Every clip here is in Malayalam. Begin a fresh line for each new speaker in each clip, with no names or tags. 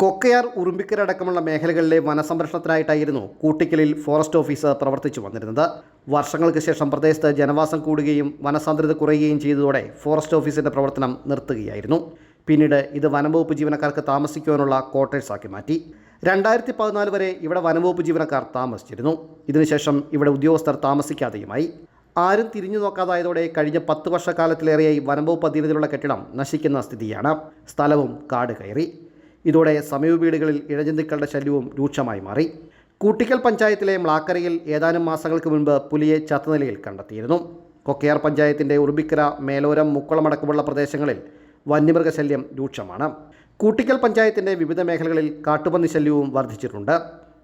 കൊക്കയാർ ഉറുമ്പിക്കര അടക്കമുള്ള മേഖലകളിലെ വനസംരക്ഷണത്തിനായിട്ടായിരുന്നു കൂട്ടിക്കലിൽ ഫോറസ്റ്റ് ഓഫീസർ പ്രവർത്തിച്ചു വന്നിരുന്നത്. വർഷങ്ങൾക്ക് ശേഷം പ്രദേശത്ത് ജനവാസം കൂടുകയും വനസാന്ദ്രത കുറയുകയും ചെയ്തതോടെ ഫോറസ്റ്റ് ഓഫീസിന്റെ പ്രവർത്തനം നിർത്തുകയായിരുന്നു. പിന്നീട് ഇത് വനംവകുപ്പ് ജീവനക്കാർക്ക് താമസിക്കുവാനുള്ള ക്വാർട്ടേഴ്സാക്കി മാറ്റി. രണ്ടായിരത്തി പതിനാല് വരെ ഇവിടെ വനംവകുപ്പ് ജീവനക്കാർ താമസിച്ചിരുന്നു. ഇതിനുശേഷം ഇവിടെ ഉദ്യോഗസ്ഥർ താമസിക്കാതെയുമായി. ആരും തിരിഞ്ഞു നോക്കാതായതോടെ കഴിഞ്ഞ പത്ത് വർഷക്കാലത്തിലേറെയായി വനംവകുപ്പ് അധീനതയിലുള്ള കെട്ടിടം നശിക്കുന്ന സ്ഥിതിയാണ്. സ്ഥലവും കാട് കയറി. ഇതോടെ സമീപ വീടുകളിൽ ഇഴജന്തുക്കളുടെ ശല്യവും രൂക്ഷമായി മാറി. കൂട്ടിക്കൽ പഞ്ചായത്തിലെ മ്ലാക്കരയിൽ ഏതാനും മാസങ്ങൾക്ക് മുൻപ് പുലിയെ ചത്തനിലയിൽ കണ്ടെത്തിയിരുന്നു. കൊക്കയാർ പഞ്ചായത്തിന്റെ ഉറുബിക്കര മേലോരം മുക്കുളമടക്കമുള്ള പ്രദേശങ്ങളിൽ വന്യമൃഗശല്യം രൂക്ഷമാണ്. കൂട്ടിക്കൽ പഞ്ചായത്തിന്റെ വിവിധ മേഖലകളിൽ കാട്ടുപന്നി ശല്യവും വർദ്ധിച്ചിട്ടുണ്ട്.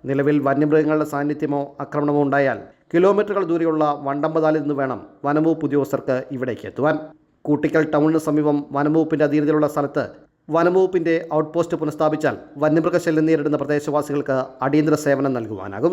നിലവിൽ വന്യമൃഗങ്ങളുടെ സാന്നിധ്യമോ ആക്രമണമോ ഉണ്ടായാൽ കിലോമീറ്ററുകൾ ദൂരെയുള്ള വണ്ടമ്പതാലിൽ നിന്ന് വേണം വനംവകുപ്പ് ഉദ്യോഗസ്ഥർക്ക് ഇവിടേക്ക് എത്തുവാൻ. കൂട്ടിക്കൽ ടൗണിന് സമീപം വനംവകുപ്പിന്റെ അധീനതയിലുള്ള സ്ഥലത്ത് വനംവകുപ്പിന്റെ ഔട്ട് പോസ്റ്റ് പുനഃസ്ഥാപിച്ചാൽ വന്യമൃഗശല്യം നേരിടുന്ന പ്രദേശവാസികൾക്ക് അടിയന്തര സേവനം നൽകുവാനാകും.